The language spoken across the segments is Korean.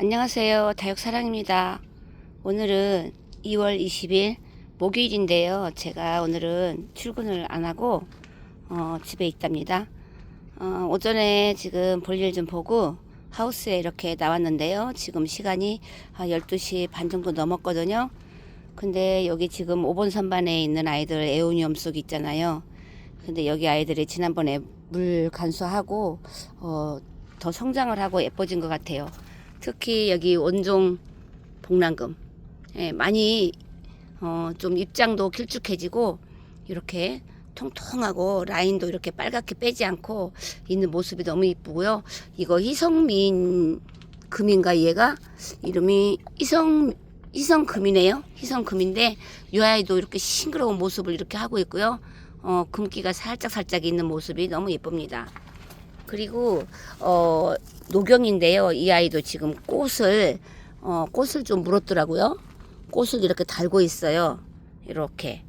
안녕하세요. 다육사랑입니다. 오늘은 2월 20일 목요일인데요. 제가 오늘은 출근을 안 하고 어, 집에 있답니다. 어, 오전에 지금 볼일 좀 보고 하우스에 이렇게 나왔는데요. 지금 시간이 한 12시 반 정도 넘었거든요. 근데 여기 지금 5번 선반에 있는 아이들 에오니엄 속 있잖아요. 근데 여기 아이들이 지난번에 물 간수하고 어, 더 성장을 하고 예뻐진 것 같아요. 특히 여기 원종 복랑금 예, 많이 어, 좀 입장도 길쭉해지고 이렇게 통통하고 라인도 이렇게 빨갛게 빼지 않고 있는 모습이 너무 이쁘고요. 이거 희성민 금인가 얘가 이름이 희성 희성금이네요. 희성금인데 이 아이도 이렇게 싱그러운 모습을 이렇게 하고 있고요. 어, 금기가 살짝 살짝 있는 모습이 너무 예쁩니다. 그리고 어 노경인데요. 이 아이도 지금 꽃을 어 꽃을 좀 물었더라고요. 꽃을 이렇게 달고 있어요. 이렇게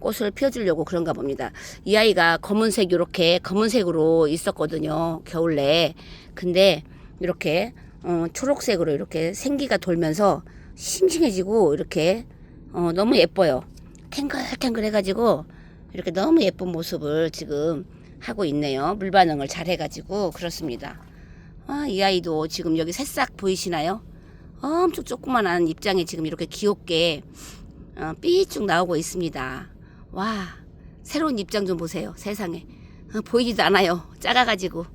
꽃을 피워주려고 그런가 봅니다. 이 아이가 검은색 이렇게 검은색으로 있었거든요. 겨울에. 근데 이렇게 어 초록색으로 이렇게 생기가 돌면서 싱싱해지고 이렇게 어 너무 예뻐요. 탱글탱글 해가지고 이렇게 너무 예쁜 모습을 지금 하고 있네요. 물 반응을 잘 해가지고 그렇습니다. 아, 이 아이도 지금 여기 새싹 보이시나요? 엄청 조그만한 입장에 지금 이렇게 귀엽게 어, 삐쭉 나오고 있습니다. 와, 새로운 입장 좀 보세요. 세상에. 어, 보이지도 않아요. 작아가지고.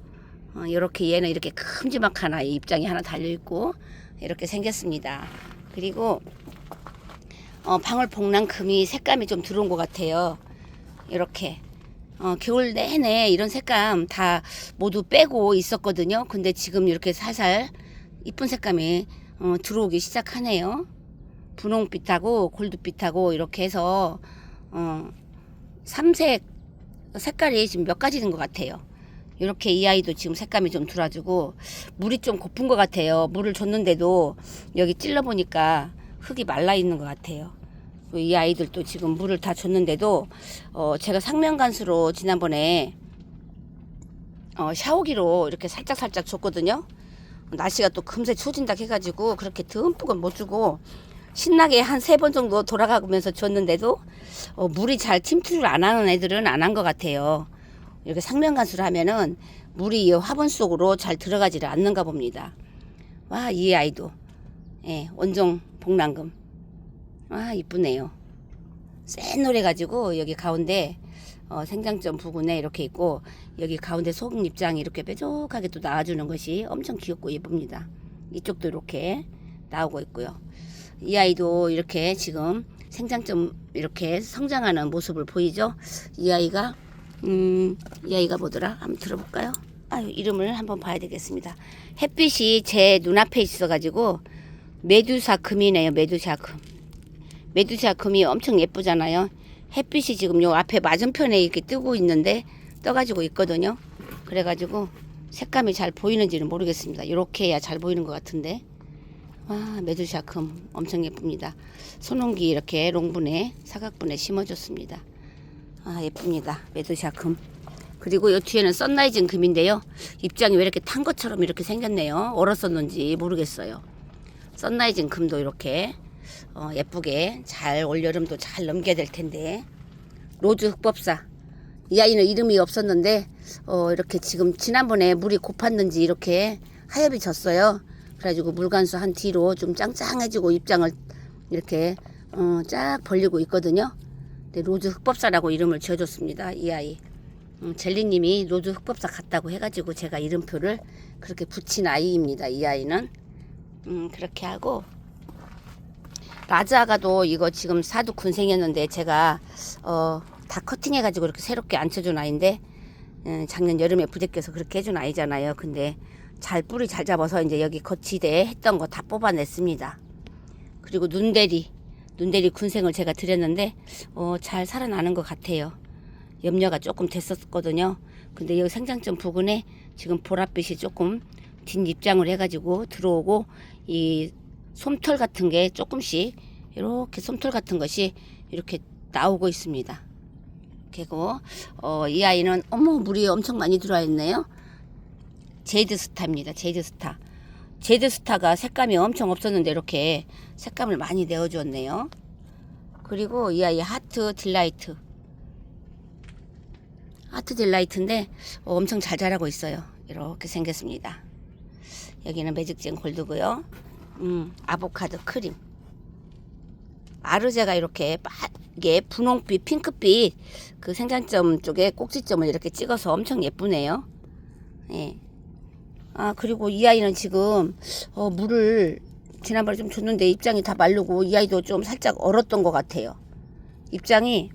어, 이렇게 얘는 이렇게 큼지막한 아이 입장이 하나 달려 있고, 이렇게 생겼습니다. 그리고, 어, 방울 복랑금이 색감이 좀 들어온 것 같아요. 이렇게. 어, 겨울 내내 이런 색감 다 모두 빼고 있었거든요. 근데 지금 이렇게 살살 이쁜 색감이 어, 들어오기 시작하네요. 분홍빛하고 골드빛하고 이렇게 해서 어, 삼색 색깔이 지금 몇 가지 된 것 같아요. 이렇게 이 아이도 지금 색감이 좀 들어가지고 물이 좀 고픈 것 같아요. 물을 줬는데도 여기 찔러 보니까 흙이 말라 있는 것 같아요. 이 아이들도 지금 물을 다 줬는데도 어 제가 상면간수로 지난번에 어 샤워기로 이렇게 살짝 살짝 줬거든요. 날씨가 또 금세 추워진다 해가지고 그렇게 듬뿍은 못 주고 신나게 한 세 번 정도 돌아가면서 줬는데도 어 물이 잘 침투를 안 하는 애들은 안 한 것 같아요. 이렇게 상면간수를 하면은 물이 이 화분 속으로 잘 들어가지를 않는가 봅니다. 와 이 아이도 예 원종 복랑금 아 이쁘네요. 센 노래 가지고 여기 가운데 어, 생장점 부근에 이렇게 있고 여기 가운데 입장이 이렇게 뾰족하게 또 나와주는 것이 엄청 귀엽고 예쁩니다. 이쪽도 이렇게 나오고 있고요. 이 아이도 이렇게 지금 생장점 이렇게 성장하는 모습을 보이죠? 이 아이가 음, 이 아이가 뭐더라? 한번 들어볼까요? 아유, 이름을 한번 봐야 되겠습니다. 햇빛이 제 눈앞에 있어 가지고 메두사 금이네요. 메두사 금. 메두사 금이 엄청 예쁘잖아요. 햇빛이 지금 요 앞에 맞은편에 이렇게 뜨고 있는데 떠가지고 있거든요. 그래가지고 색감이 잘 보이는지는 모르겠습니다. 이렇게 해야 잘 보이는 것 같은데. 와, 메두사 금 엄청 예쁩니다. 손홍기 이렇게 롱분에 사각분에 심어줬습니다. 아, 예쁩니다. 메두사 금. 그리고 요 뒤에는 썬라이징 금인데요. 입장이 왜 이렇게 탄 것처럼 이렇게 생겼네요. 얼었었는지 모르겠어요. 썬라이징 금도 이렇게 어, 예쁘게 잘 올여름도 잘 넘겨야 될 텐데 로즈 흑법사 이 아이는 이름이 없었는데 어, 이렇게 지금 지난번에 물이 고팠는지 이렇게 하엽이 졌어요. 그래가지고 물간수 한 뒤로 좀 짱짱해지고 입장을 이렇게 어, 쫙 벌리고 있거든요. 근데 로즈 흑법사라고 이름을 지어줬습니다. 이 아이. 음, 젤리님이 로즈 흑법사 같다고 해가지고 제가 이름표를 그렇게 붙인 아이입니다. 이 아이는. 음, 그렇게 하고 라자가도 이거 지금 사두 군생이었는데 제가 어, 다 커팅해가지고 이렇게 새롭게 앉혀준 아이인데 음, 작년 여름에 부대껴서 그렇게 해준 아이잖아요. 근데 잘 뿌리 잘 잡아서 이제 여기 거치대 했던 거 다 뽑아냈습니다. 그리고 눈대리 눈대리 군생을 제가 드렸는데 어, 잘 살아나는 것 같아요. 염려가 조금 됐었거든요. 근데 여기 생장점 부근에 지금 보랏빛이 조금 뒷 입장을 해가지고 들어오고 이 솜털 같은 게 조금씩 이렇게 솜털 같은 것이 이렇게 나오고 있습니다. 그리고 어, 이 아이는 어머 물이 엄청 많이 들어와 있네요. 제이드 스타입니다. 제이드 스타. 제드스타가 색감이 엄청 없었는데 이렇게 색감을 많이 내어 주었네요. 그리고 이 아이 하트 딜라이트. 하트 딜라이트인데 어, 엄청 잘 자라고 있어요. 이렇게 생겼습니다. 여기는 매직젠 골드고요. 음, 아보카도 크림. 아르제가 이렇게 빠게 분홍빛, 핑크빛 그 생장점 쪽에 꼭지점을 이렇게 찍어서 엄청 예쁘네요. 예. 아 그리고 이 아이는 지금 어, 물을 지난번에 좀 줬는데 입장이 다 마르고 이 아이도 좀 살짝 얼었던 것 같아요. 입장이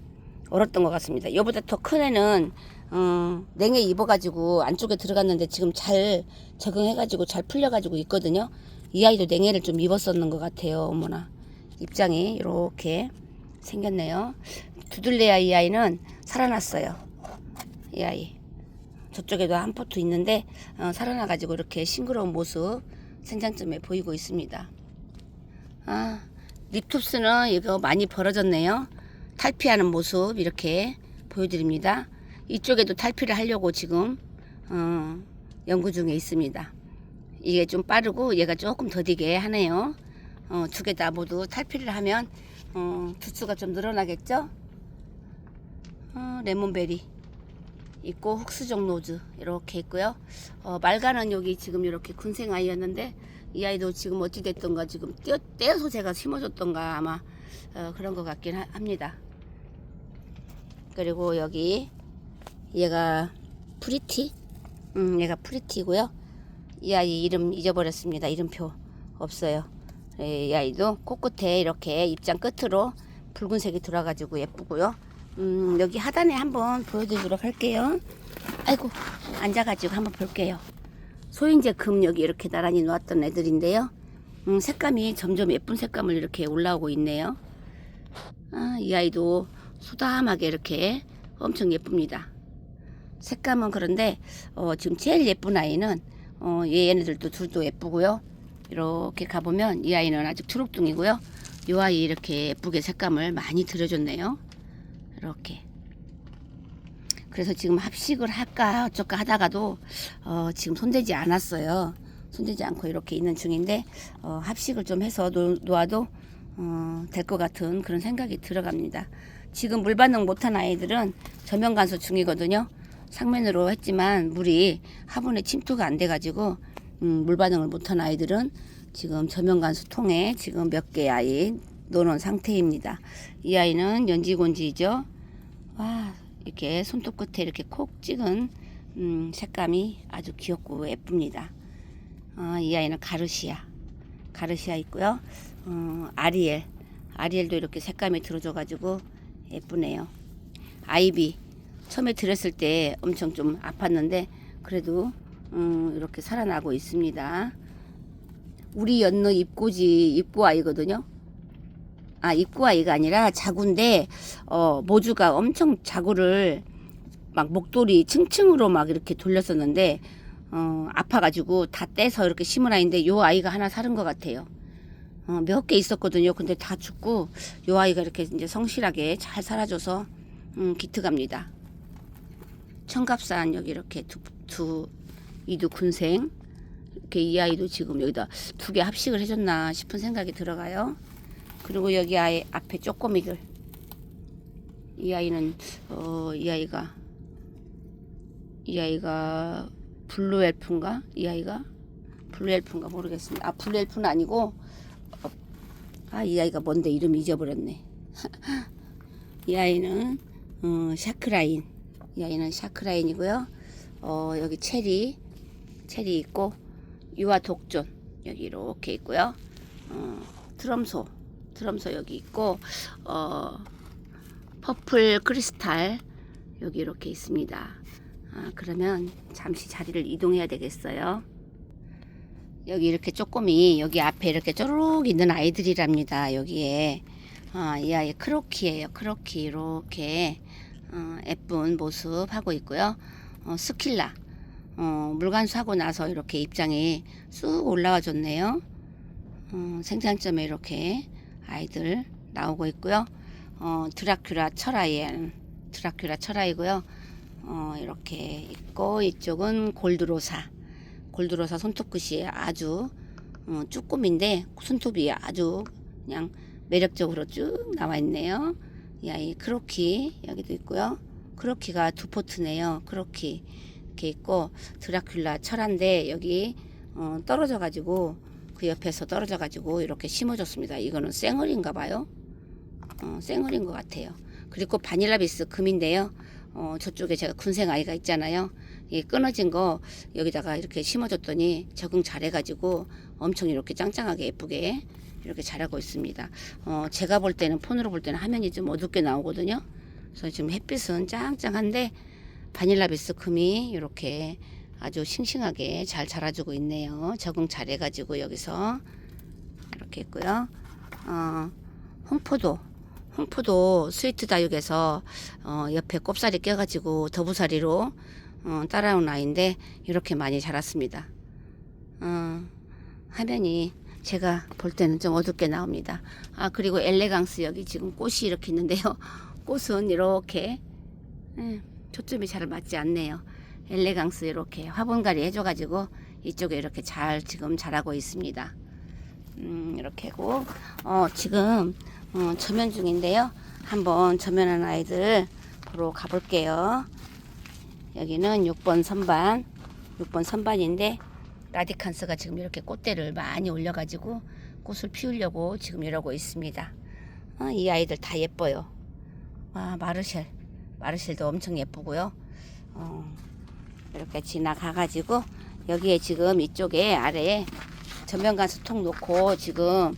얼었던 것 같습니다. 이보다 더 큰 애는 어, 냉해 입어가지고 안쪽에 들어갔는데 지금 잘 적응해가지고 잘 풀려가지고 있거든요. 이 아이도 냉해를 좀 입었었는 것 같아요. 어머나 입장이 이렇게 생겼네요. 두들레아 이 아이는 살아났어요. 이 아이. 저쪽에도 한 포트 있는데 어, 살아나가지고 이렇게 싱그러운 모습 생장점에 보이고 있습니다. 아, 립톱스는 이거 많이 벌어졌네요. 탈피하는 모습 이렇게 보여드립니다. 이쪽에도 탈피를 하려고 지금 어, 연구 중에 있습니다. 이게 좀 빠르고 얘가 조금 더디게 하네요. 어, 두 개 다 모두 탈피를 하면 어, 두수가 좀 늘어나겠죠? 어, 레몬베리 있고 흑수정 노즈 이렇게 있고요. 어, 말가는 여기 지금 이렇게 군생 아이였는데 이 아이도 지금 어찌 됐던가 지금 떼어, 떼어서 제가 심어줬던가 아마 어, 그런 것 같긴 하- 합니다. 그리고 여기 얘가 프리티, 음, 얘가 프리티고요. 이 아이 이름 잊어버렸습니다. 이름표 없어요. 예, 이 아이도 코끝에 이렇게 입장 끝으로 붉은색이 들어가지고 예쁘고요. 음, 여기 하단에 한번 보여드리도록 할게요. 아이고, 앉아가지고 한번 볼게요. 소인제 금 여기 이렇게 나란히 놓았던 애들인데요. 음, 색감이 점점 예쁜 색감을 이렇게 올라오고 있네요. 아, 이 아이도 소담하게 이렇게 엄청 예쁩니다. 색감은 그런데 어, 지금 제일 예쁜 아이는 어, 얘네들도 둘도 예쁘고요. 이렇게 가보면 이 아이는 아직 초록둥이고요. 이 아이 이렇게 예쁘게 색감을 많이 들여줬네요. 이렇게. 그래서 지금 합식을 할까 어쩔까 하다가도 어, 지금 손대지 않았어요. 손대지 않고 이렇게 있는 중인데 어, 합식을 좀 해서 놓, 놓아도 어, 될 것 같은 그런 생각이 들어갑니다. 지금 물 반응 못한 아이들은 저면 간수 중이거든요. 상면으로 했지만 물이 화분에 침투가 안 돼가지고 음, 물 반응을 못한 아이들은 지금 저면 간수 통에 지금 몇개 아이 놓은 상태입니다. 이 아이는 연지곤지죠. 와 이렇게 손톱 끝에 이렇게 콕 찍은 음, 색감이 아주 귀엽고 예쁩니다. 어, 이 아이는 가르시아, 가르시아 있고요. 어, 아리엘, 아리엘도 이렇게 색감이 들어줘가지고 예쁘네요. 아이비 처음에 들었을 때 엄청 좀 아팠는데 그래도 음, 이렇게 살아나고 있습니다. 우리 연너 입고지 입고 아이거든요. 아 입고 아이가 아니라 자구인데 어, 모주가 엄청 자구를 막 목도리 층층으로 막 이렇게 돌렸었는데 어, 아파가지고 다 떼서 이렇게 심은 아이인데 요 아이가 하나 사는 것 같아요. 어, 몇 개 있었거든요. 근데 다 죽고 요 아이가 이렇게 이제 성실하게 잘 살아줘서 음, 기특합니다. 청갑산 여기 이렇게 두, 두 이두 군생 이렇게 이 아이도 지금 여기다 두 개 합식을 해줬나 싶은 생각이 들어가요. 그리고 여기 아이 앞에 쪼꼬미들 이 아이는 어, 이 아이가 이 아이가 블루 엘프인가 이 아이가 블루 엘프인가 모르겠습니다. 아 블루 엘프는 아니고 어, 아이 아이가 뭔데 이름 잊어버렸네. 이 아이는 어, 샤크라인 이 아이는 샤크라인이고요. 어, 여기 체리 체리 있고 유아 독존 여기 이렇게 있고요. 어, 트럼소 트럼소 여기 있고 어, 퍼플 크리스탈 여기 이렇게 있습니다. 아, 그러면 잠시 자리를 이동해야 되겠어요. 여기 이렇게 쪼꼬미 여기 앞에 이렇게 쪼르륵 있는 아이들이랍니다. 여기에 아, 이 아이 크로키예요. 크로키 이렇게 어, 예쁜 모습 하고 있고요. 어, 스킬라 어, 물관수하고 나서 이렇게 입장이 쑥 올라와 줬네요. 어, 생장점에 이렇게 아이들 나오고 있고요. 어, 드라큘라 철아이엔 드라큘라 철아이고요. 어, 이렇게 있고 이쪽은 골드로사 골드로사 손톱끝이 아주 어, 쭈꾸미인데 손톱이 아주 그냥 매력적으로 쭉 나와 있네요. 이 아이 크로키 여기도 있고요. 크로키가 두 포트네요. 크로키 이렇게 있고 드라큘라 철한데 여기 어, 떨어져 가지고 그 옆에서 떨어져 가지고 이렇게 심어줬습니다. 이거는 생얼인가 봐요. 어, 생얼인 것 같아요. 그리고 바닐라비스 금인데요. 어, 저쪽에 제가 군생 아이가 있잖아요. 이 끊어진 거 여기다가 이렇게 심어줬더니 적응 잘해가지고 엄청 이렇게 짱짱하게 예쁘게 이렇게 자라고 있습니다. 어, 제가 볼 때는 폰으로 볼 때는 화면이 좀 어둡게 나오거든요. 그래서 지금 햇빛은 짱짱한데 바닐라 비스 금이 이렇게 아주 싱싱하게 잘 자라주고 있네요. 적응 잘해가지고 여기서 이렇게 있고요. 어, 홍포도 홍포도 스위트 다육에서 어, 옆에 꼽사리 껴가지고 더부사리로 어, 따라온 아이인데 이렇게 많이 자랐습니다. 어, 화면이 제가 볼 때는 좀 어둡게 나옵니다. 아 그리고 엘레강스 여기 지금 꽃이 이렇게 있는데요. 꽃은 이렇게 음, 초점이 잘 맞지 않네요. 엘레강스 이렇게 화분갈이 해줘가지고 이쪽에 이렇게 잘 지금 자라고 있습니다. 음, 이렇게고 어, 지금 어, 저면 중인데요. 한번 저면한 아이들 보러 가볼게요. 여기는 6번 선반, 6번 선반인데 라디칸스가 지금 이렇게 꽃대를 많이 올려가지고 꽃을 피우려고 지금 이러고 있습니다. 어, 이 아이들 다 예뻐요. 와 마르셀, 마르셀도 엄청 예쁘고요. 어, 이렇게 지나가가지고 여기에 지금 이쪽에 아래에 전면관 수통 놓고 지금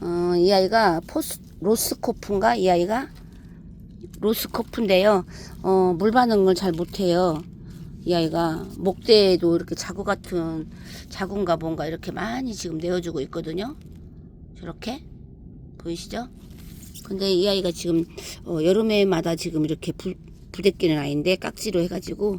어, 이 아이가 포스 로스코프인가 이 아이가 로스코프인데요. 어, 물 반응을 잘 못해요. 이 아이가 목대에도 이렇게 자구 같은 자구인가 뭔가 이렇게 많이 지금 내어주고 있거든요. 저렇게 보이시죠? 근데 이 아이가 지금 어, 여름에마다 지금 이렇게 불, 부대끼는 아이인데 깍지로 해가지고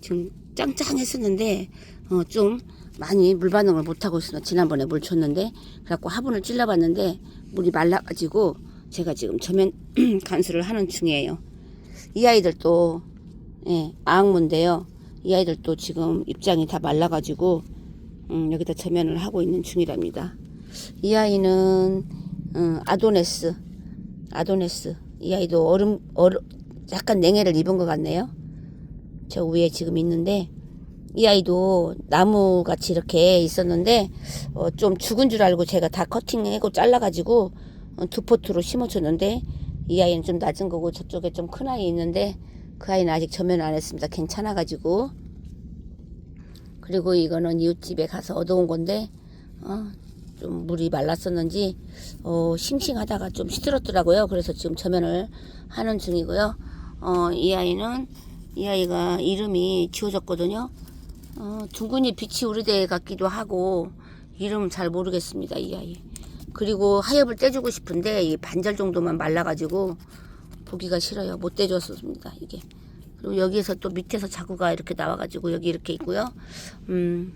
지금 짱짱했었는데 어, 좀 많이 물 반응을 못하고 있어. 지난번에 물 줬는데 그래갖고 화분을 찔러봤는데 물이 말라가지고 제가 지금 저면 간수를 하는 중이에요. 이 아이들도 예, 아악무인데요. 이 아이들도 지금 입장이 다 말라가지고 음, 여기다 저면을 하고 있는 중이랍니다. 이 아이는 음, 아도네스, 아도네스. 이 아이도 얼음, 얼음, 약간 냉해를 입은 것 같네요. 저 위에 지금 있는데 이 아이도 나무 같이 이렇게 있었는데 어, 좀 죽은 줄 알고 제가 다 커팅하고 잘라가지고 어, 두 포트로 심어줬는데 이 아이는 좀 낮은 거고 저쪽에 좀 큰 아이 있는데 그 아이는 아직 저면 안 했습니다. 괜찮아가지고 그리고 이거는 이웃집에 가서 얻어온 건데 어, 좀 물이 말랐었는지 어, 싱싱하다가 좀 시들었더라고요. 그래서 지금 저면을 하는 중이고요. 어, 이 아이는 이 아이가 이름이 지워졌거든요. 어, 둥근이 빛이 우리대 같기도 하고 이름 잘 모르겠습니다. 이 아이. 그리고 하엽을 떼주고 싶은데 이 반절 정도만 말라가지고 보기가 싫어요. 못 떼줬습니다. 이게. 그리고 여기에서 또 밑에서 자구가 이렇게 나와가지고 여기 이렇게 있고요. 음,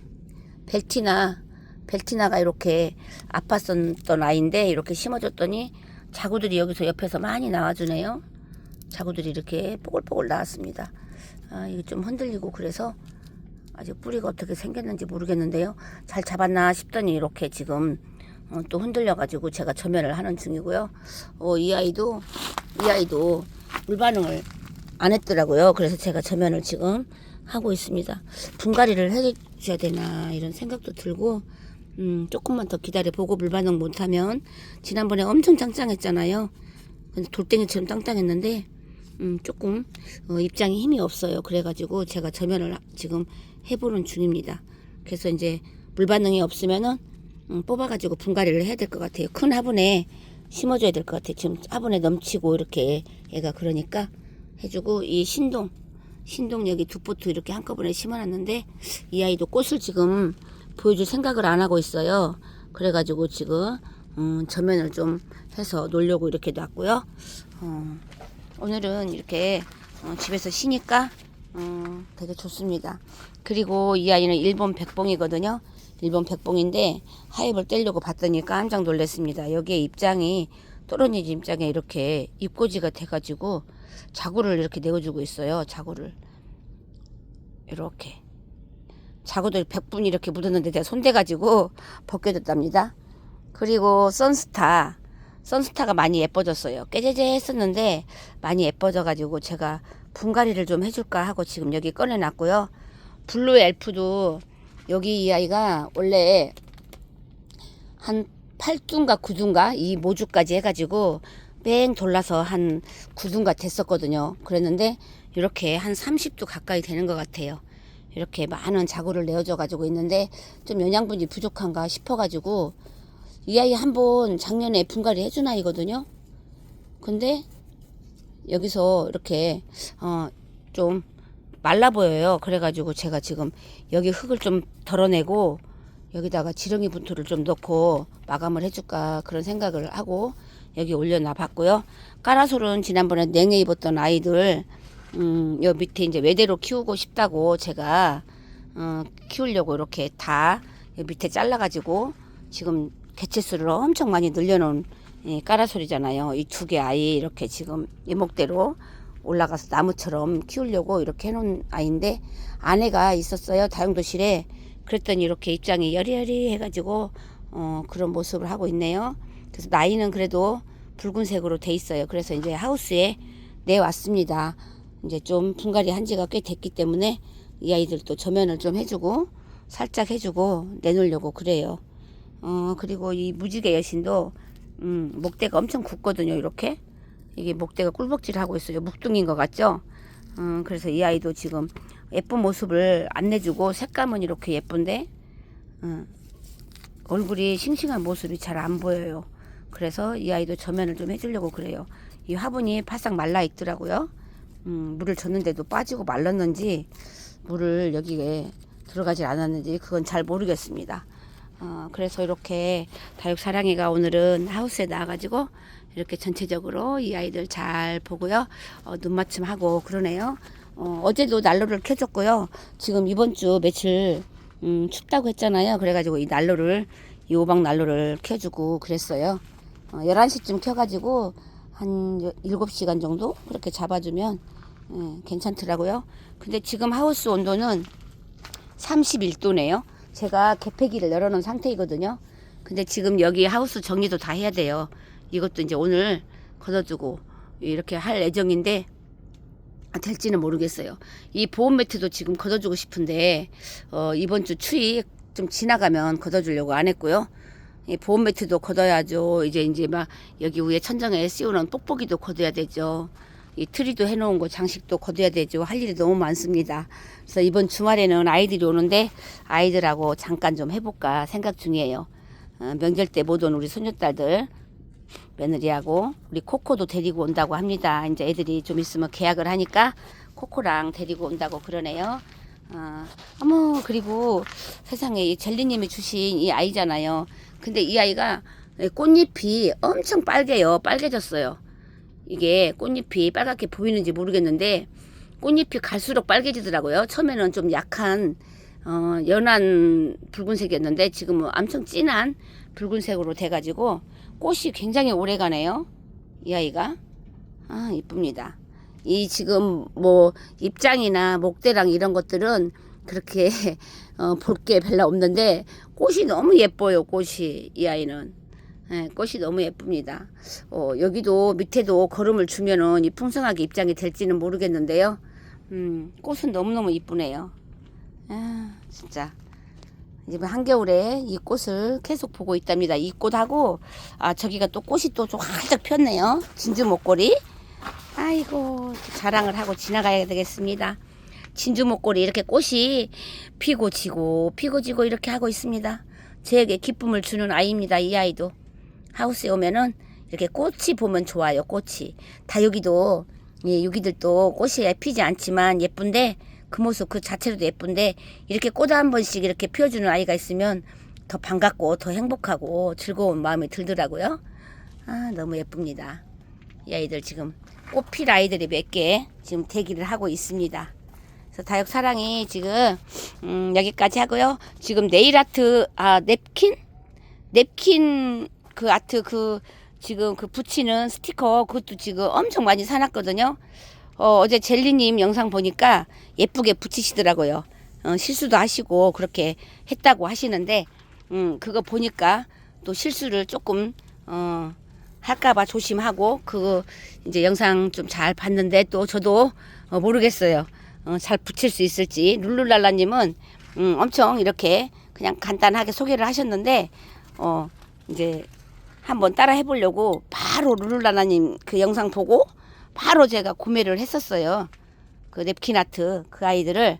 벨티나 벨티나가 이렇게 아팠었던 아이인데 이렇게 심어줬더니 자구들이 여기서 옆에서 많이 나와주네요. 자구들이 이렇게 뽀글뽀글 나왔습니다. 아, 이게 좀 흔들리고 그래서 아직 뿌리가 어떻게 생겼는지 모르겠는데요. 잘 잡았나 싶더니 이렇게 지금 어, 또 흔들려가지고 제가 저면을 하는 중이고요. 어, 이 아이도 이 아이도 물 반응을 안 했더라고요. 그래서 제가 저면을 지금 하고 있습니다. 분갈이를 해줘야 되나 이런 생각도 들고 음, 조금만 더 기다려 보고 물 반응 못하면 지난번에 엄청 짱짱했잖아요. 돌덩이처럼 땅땅했는데 음, 조금 어, 입장에 힘이 없어요. 그래가지고 제가 저면을 하- 지금 해보는 중입니다. 그래서 이제 물 반응이 없으면은 음, 뽑아가지고 분갈이를 해야 될 것 같아요. 큰 화분에 심어줘야 될 것 같아요. 지금 화분에 넘치고 이렇게 얘가 그러니까 해주고 이 신동 신동 여기 두 포트 이렇게 한꺼번에 심어놨는데 이 아이도 꽃을 지금 보여줄 생각을 안 하고 있어요. 그래가지고 지금 음, 저면을 좀 해서 놓으려고 이렇게 놨고요. 어, 오늘은 이렇게 어, 집에서 쉬니까 음, 되게 좋습니다. 그리고 이 아이는 일본 백봉이거든요. 일본 백봉인데 하엽을 떼려고 봤더니 깜짝 놀랐습니다. 여기에 입장이 또런이 입장에 이렇게 입꼬지가 돼가지고 자구를 이렇게 내어주고 있어요. 자구를 이렇게 자구들 100분 이렇게 묻었는데 제가 손대가지고 벗겨졌답니다. 그리고 선스타. 선스타가 많이 예뻐졌어요. 깨제제 했었는데 많이 예뻐져가지고 제가 분갈이를 좀 해줄까 하고 지금 여기 꺼내놨고요. 블루 엘프도 여기 이 아이가 원래 한 8두인가 9두인가 이 모주까지 해가지고 뺑 돌라서 한 9두인가 됐었거든요. 그랬는데 이렇게 한 30두 가까이 되는 것 같아요. 이렇게 많은 자구를 내어줘 가지고 있는데 좀 영양분이 부족한가 싶어 가지고 이 아이 한 번 작년에 분갈이 해준 아이거든요. 근데 여기서 이렇게 어좀 말라 보여요. 그래가지고 제가 지금 여기 흙을 좀 덜어내고 여기다가 지렁이 분토를 좀 넣고 마감을 해줄까 그런 생각을 하고 여기 올려놔 봤고요. 까라솔은 지난번에 냉해 입었던 아이들 음, 요 밑에 이제 외대로 키우고 싶다고 제가 어, 키우려고 이렇게 다요 밑에 잘라가지고 지금 개체수를 엄청 많이 늘려놓은 이 까라솔이잖아요. 이 두 개 아이 이렇게 지금 이목대로 올라가서 나무처럼 키우려고 이렇게 해놓은 아이인데 아내가 있었어요 다용도실에 그랬더니 이렇게 입장이 여리여리 해가지고 어, 그런 모습을 하고 있네요. 그래서 나이는 그래도 붉은색으로 돼 있어요. 그래서 이제 하우스에 내왔습니다. 이제 좀 분갈이 한 지가 꽤 됐기 때문에 이 아이들도 조면을 좀 해주고 살짝 해주고 내놓으려고 그래요. 어 그리고 이 무지개 여신도 음, 목대가 엄청 굵거든요. 이렇게 이게 목대가 꿀벅질 하고 있어요. 묵둥인 것 같죠? 음, 그래서 이 아이도 지금 예쁜 모습을 안 내주고 색감은 이렇게 예쁜데 음, 얼굴이 싱싱한 모습이 잘 안 보여요. 그래서 이 아이도 저면을 좀 해주려고 그래요. 이 화분이 바싹 말라 있더라고요. 음, 물을 줬는데도 빠지고 말랐는지 물을 여기에 들어가질 않았는지 그건 잘 모르겠습니다. 어, 그래서 이렇게 다육 사랑이가 오늘은 하우스에 나와가지고 이렇게 전체적으로 이 아이들 잘 보고요. 어, 눈 맞춤하고 그러네요. 어, 어제도 난로를 켜줬고요. 지금 이번 주 며칠 음, 춥다고 했잖아요. 그래가지고 이 난로를 이 오방 난로를 켜주고 그랬어요. 어, 11시쯤 켜가지고 한 7시간 정도 그렇게 잡아주면 예, 괜찮더라고요. 근데 지금 하우스 온도는 31도네요. 제가 개폐기를 열어놓은 상태이거든요. 근데 지금 여기 하우스 정리도 다 해야 돼요. 이것도 이제 오늘 걷어주고 이렇게 할 예정인데 아, 될지는 모르겠어요. 이 보온 매트도 지금 걷어주고 싶은데 어, 이번 주 추위 좀 지나가면 걷어주려고 안 했고요. 이 보온 매트도 걷어야죠. 이제 이제 막 여기 위에 천장에 씌우는 뽁뽁이도 걷어야 되죠. 이 트리도 해놓은 거 장식도 걷어야 되죠. 할 일이 너무 많습니다. 그래서 이번 주말에는 아이들이 오는데 아이들하고 잠깐 좀 해볼까 생각 중이에요. 어, 명절 때 못 온 우리 손녀딸들 며느리하고 우리 코코도 데리고 온다고 합니다. 이제 애들이 좀 있으면 계약을 하니까 코코랑 데리고 온다고 그러네요. 어, 어머 그리고 세상에 이 젤리님이 주신 이 아이잖아요. 근데 이 아이가 꽃잎이 엄청 빨개요. 빨개졌어요. 이게 꽃잎이 빨갛게 보이는지 모르겠는데 꽃잎이 갈수록 빨개지더라고요. 처음에는 좀 약한 어, 연한 붉은색이었는데 지금은 엄청 진한 붉은색으로 돼가지고 꽃이 굉장히 오래 가네요. 이 아이가 아 이쁩니다. 이 지금 뭐 입장이나 목대랑 이런 것들은 그렇게 어, 볼 게 별로 없는데 꽃이 너무 예뻐요. 꽃이 이 아이는 예, 꽃이 너무 예쁩니다. 어, 여기도 밑에도 걸음을 주면은 이 풍성하게 입장이 될지는 모르겠는데요. 음, 꽃은 너무너무 이쁘네요. 아, 진짜. 뭐 한겨울에 이 꽃을 계속 보고 있답니다. 이 꽃하고, 아, 저기가 또 꽃이 또 좀 활짝 폈네요. 진주 목걸이. 아이고, 자랑을 하고 지나가야 되겠습니다. 진주 목걸이 이렇게 꽃이 피고 지고, 피고 지고 이렇게 하고 있습니다. 제게 기쁨을 주는 아이입니다. 이 아이도. 하우스에 오면은 이렇게 꽃이 보면 좋아요. 꽃이. 다 여기도, 예, 여기들도 꽃이 피지 않지만 예쁜데, 그 모습 그 자체로도 예쁜데 이렇게 꽃한 번씩 이렇게 피워주는 아이가 있으면 더 반갑고 더 행복하고 즐거운 마음이 들더라고요. 아 너무 예쁩니다. 이 아이들 지금 꽃필 아이들이 몇 개 지금 대기를 하고 있습니다. 그래서 다육 사랑이 지금 음, 여기까지 하고요. 지금 네일 아트 아 냅킨 냅킨 그 아트 그 지금 그 붙이는 스티커 그것도 지금 엄청 많이 사놨거든요. 어, 어제 젤리님 영상 보니까 예쁘게 붙이시더라고요. 어, 실수도 하시고 그렇게 했다고 하시는데 음, 그거 보니까 또 실수를 조금 어, 할까봐 조심하고 그 이제 영상 좀 잘 봤는데 또 저도 어, 모르겠어요. 어, 잘 붙일 수 있을지 룰루랄라님은 음, 엄청 이렇게 그냥 간단하게 소개를 하셨는데 어, 이제 한번 따라 해보려고 바로 룰루랄라님 그 영상 보고 바로 제가 구매를 했었어요. 그 냅킨 아트 그 아이들을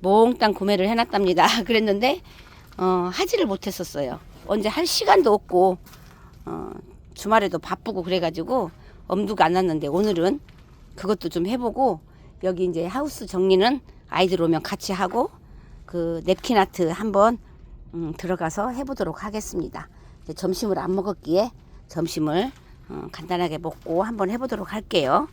몽땅 구매를 해놨답니다. 그랬는데 어, 하지를 못했었어요. 언제 할 시간도 없고 어, 주말에도 바쁘고 그래가지고 엄두가 안 났는데 오늘은 그것도 좀 해보고 여기 이제 하우스 정리는 아이들 오면 같이 하고 그 냅킨 아트 한번 음, 들어가서 해보도록 하겠습니다. 점심을 안 먹었기에 점심을 어, 간단하게 먹고 한번 해보도록 할게요.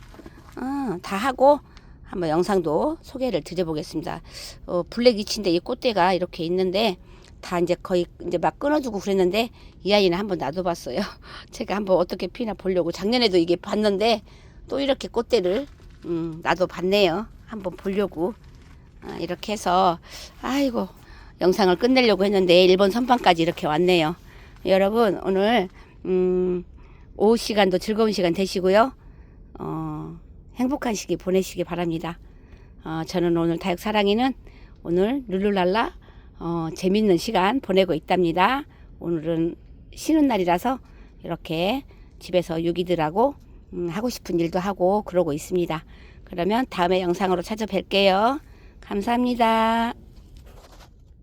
어, 다 하고 한번 영상도 소개를 드려보겠습니다. 어, 블랙 이치인데 이 꽃대가 이렇게 있는데 다 이제 거의 이제 막 끊어주고 그랬는데 이 아이는 한번 놔둬봤어요. 제가 한번 어떻게 피나 보려고 작년에도 이게 봤는데 또 이렇게 꽃대를 음, 놔둬봤네요. 한번 보려고 아, 이렇게 해서 아이고 영상을 끝내려고 했는데 일본 선방까지 이렇게 왔네요. 여러분 오늘 음, 오후 시간도 즐거운 시간 되시고요. 어, 행복한 시기 보내시기 바랍니다. 어, 저는 오늘 다육 사랑이는 오늘 룰루랄라 어, 재밌는 시간 보내고 있답니다. 오늘은 쉬는 날이라서 이렇게 집에서 유기들하고 음, 하고 싶은 일도 하고 그러고 있습니다. 그러면 다음에 영상으로 찾아뵐게요. 감사합니다.